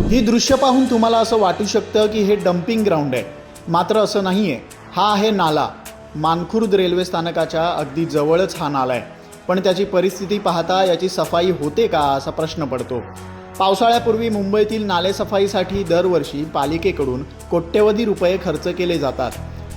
ही दृश्य पाहून तुम्हाला असं वाटू शकतं की हे डम्पिंग ग्राउंड आहे. मात्र असं नाही आहे हा आहे नाला. मानखुर्द रेल्वे स्थानकाच्या अगदी जवळच हा नाला आहे. पण त्याची परिस्थिती पाहता याची सफाई होते का असा प्रश्न पडतो. पावसाळ्यापूर्वी मुंबईतील नालेसफाईसाठी दरवर्षी पालिकेकडून कोट्यवधी रुपये खर्च केले जातात.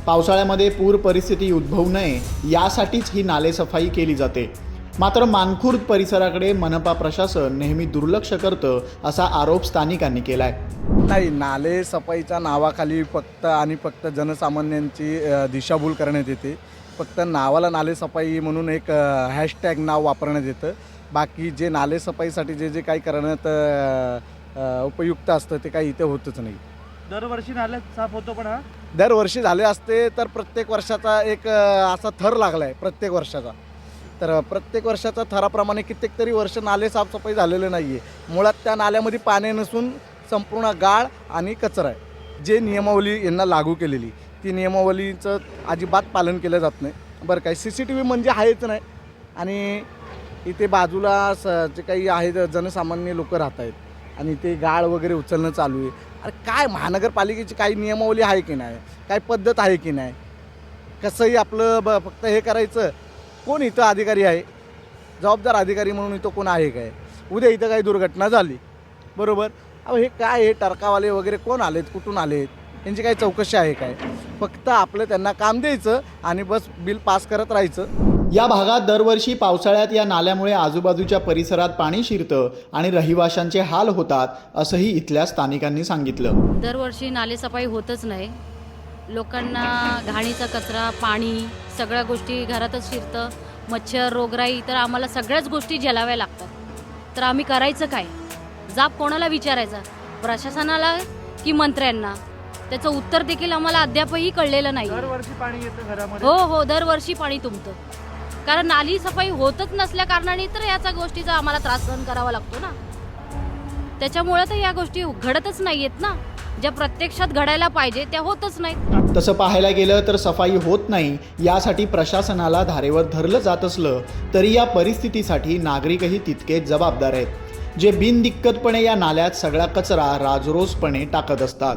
पावसाळ्यामध्ये पूर परिस्थिती उद्भवू नये यासाठीच ही नालेसफाई केली जाते. मात्र मानखुर्द परिसराकडे मनपा प्रशासन नेहमी दुर्लक्ष करतं असा आरोप स्थानिकांनी केलाय. नाही नाले सफाईच्या नावाखाली फक्त आणि फक्त जनसामान्यांची दिशाभूल करण्यात येते. फक्त नावाला नाले सफाई म्हणून एक हॅशटॅग नाव वापरण्यात येतं. बाकी जे नाले सफाईसाठी जे जे काही करण्यात उपयुक्त असतं ते काही इथे होतच नाही. दरवर्षी नाला साफ होतो पण हा? दरवर्षी झाले असते तर प्रत्येक वर्षाचा एक असा थर लागला आहे प्रत्येक वर्षाचा. तर प्रत्येक वर्षाचा थराप्रमाणे कित्येक तरी वर्ष नाले साफसफाई झालेले नाही आहे मुळात त्या नाल्यामध्ये पाणी नसून संपूर्ण गाळ आणि कचरा आहे. जे नियमावली यांना लागू केलेली. ती नियमावलीचं अजिबात पालन केलं जात नाही. बरं काय सी सी टी व्ही म्हणजे आहेच नाही. आणि इथे बाजूला स जे काही आहेत जनसामान्य लोक राहत आहेत. आणि ते गाळ वगैरे उचलणं चालू आहे. अरे काय महानगरपालिकेची काही नियमावली आहे की नाही? काय पद्धत आहे की नाही? कसंही आपलं ब फक्त हे करायचं कोण इथं अधिकारी आहे? जबाबदार अधिकारी म्हणून इथं कोण आहे काय? उद्या इथं काही दुर्घटना झाली. बरोबर? अहो हे काय आहे टरकावाले वगैरे कोण आलेत? कुठून आलेत? यांची काही चौकशी आहे काय? फक्त आपलं त्यांना काम द्यायचं आणि बस बिल पास करत राहायचं. या भागात दरवर्षी पावसाळ्यात या नाल्यामुळे आजूबाजूच्या परिसरात पाणी शिरतं आणि रहिवाशांचे हाल होतात असंही इथल्या स्थानिकांनी सांगितलं. दरवर्षी नालेसफाई होतच नाही. लोकांना घाणीचा कचरा पाणी सगळ्या गोष्टी घरातच शिरतं. मच्छर रोगराई तर आम्हाला सगळ्याच गोष्टी झेलाव्या लागतात. तर आम्ही करायचं काय? जाब कोणाला विचारायचा? प्रशासनाला की मंत्र्यांना? त्याचं उत्तर देखील आम्हाला अद्यापही कळलेलं नाही. दरवर्षी पाणी येतं घरामध्ये? हो हो दरवर्षी पाणी तुंबतं. कारण नाली सफाई होतच नसल्या कारणाने तर याचा गोष्टीचा आम्हाला त्रास सहन करावा लागतो ना. त्याच्यामुळे तर या गोष्टी घडतच नाहीयेत ना. ज्या प्रत्यक्षात घडायला पाहिजे त्या होतच नाहीत. तसं पाहायला गेलं तर सफाई होत नाही यासाठी प्रशासनाला धारेवर धरलं जात असलं तरी या परिस्थितीसाठी नागरिकही तितकेच जबाबदार आहेत. जे बिनदिक्कतपणे या नाल्यात सगळा कचरा राजरोसपणे टाकत असतात.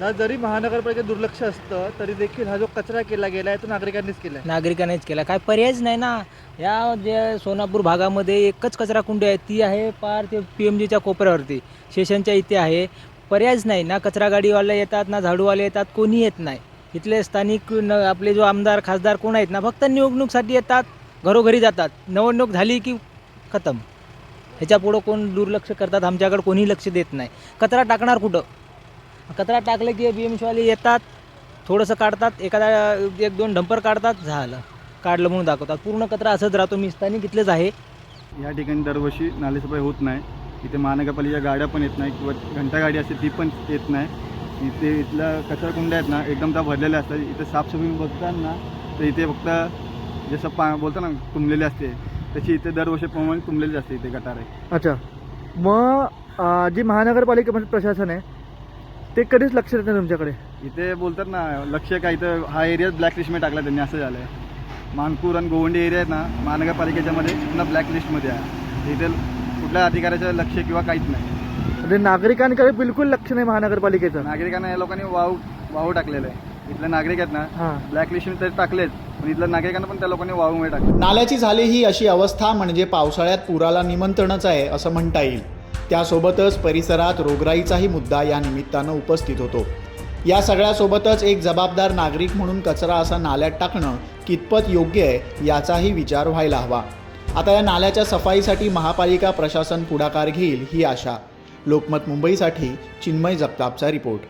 ना जरी महानगरपालिकेत दुर्लक्ष असतं तरी देखील हा जो कचरा केला गेला आहे तो नागरिकांनीच केला आहे. नागरिकांनीच केला. काय पर्यायच नाही ना. या जे सोनापूर भागामध्ये एकच कचरा कुंडी आहे ती आहे पार ते पी एम जीच्या कोपऱ्यावरती स्टेशनच्या इथे आहे. पर्यायच नाही. ना कचरा गाडीवाले येतात ना झाडूवाले येतात कोणी येत नाही. इथले स्थानिक न आपले जो आमदार खासदार कोण आहेत ना फक्त निवडणूकसाठी येतात घरोघरी जातात. निवडणूक झाली की खतम. ह्याच्यापुढं कोण दुर्लक्ष करतात आमच्याकडे कोणी लक्ष देत नाही. कचरा टाकणार कुठं? कचरा टाकलं की बी एम सीवाले येतात थोडंसं काढतात एखादा एक दोन डंपर काढतात झालं. काढलं म्हणून दाखवतात. पूर्ण कचरा असंच राहतो. मी स्थानिक इथलेच आहे. या ठिकाणी दरवर्षी नालेसफाई होत नाही. इथे महानगरपालिकेच्या गाड्या पण येत नाही किंवा घंटा गाडी असते ती पण येत नाही. इथे इथल्या कचरा कुंड्या आहेत ना एकदम त्या भरलेल्या असतात. इथे साफसफाई बघताना तर इथे फक्त जसं पा बोलतो ना तुंबलेली असते. तशी इथे दरवर्षीप्रमाणे तुंबलेली असते इथे गटार. आहे अच्छा. मग जी महानगरपालिकेमध्ये प्रशासन आहे ते कधीच लक्ष देत नाही तुमच्याकडे? इथे बोलतात ना लक्ष काय इथं हा एरिया ब्लॅक लिस्टमध्ये टाकला त्यांनी असं झालं आहे मानपूर आणि गोवंडी एरिया आहेत ना महानगरपालिकेच्यामध्ये पुन्हा ब्लॅक लिस्टमध्ये आहे. इथे कुठल्या अधिकाऱ्याचं लक्ष किंवा काहीच नाही. म्हणजे नागरिकांकडे बिलकुल लक्ष नाही महानगरपालिकेचं. नागरिकांना या लोकांनी वाव वाहू टाकलेलं आहे. इथले नागरिक आहेत ना हां. ब्लॅक लिस्ट तर टाकलेच पण इथल्या नागरिकांना पण त्या लोकांनी वाहूमुळे टाकले. नाल्याची झाली ही अशी अवस्था म्हणजे पावसाळ्यात पुराला निमंत्रणच आहे असं म्हणता येईल. त्यासोबतच परिसरात रोगराईचाही मुद्दा या निमित्तानं उपस्थित होतो. या सगळ्यासोबतच एक जबाबदार नागरिक म्हणून कचरा असा नाल्यात टाकणं कितपत योग्य आहे याचाही विचार व्हायला हवा. आता या नाल्याच्या सफाईसाठी महापालिका प्रशासन पुढाकार घेईल ही आशा. लोकमत मुंबईसाठी चिन्मय जगतापचा रिपोर्ट.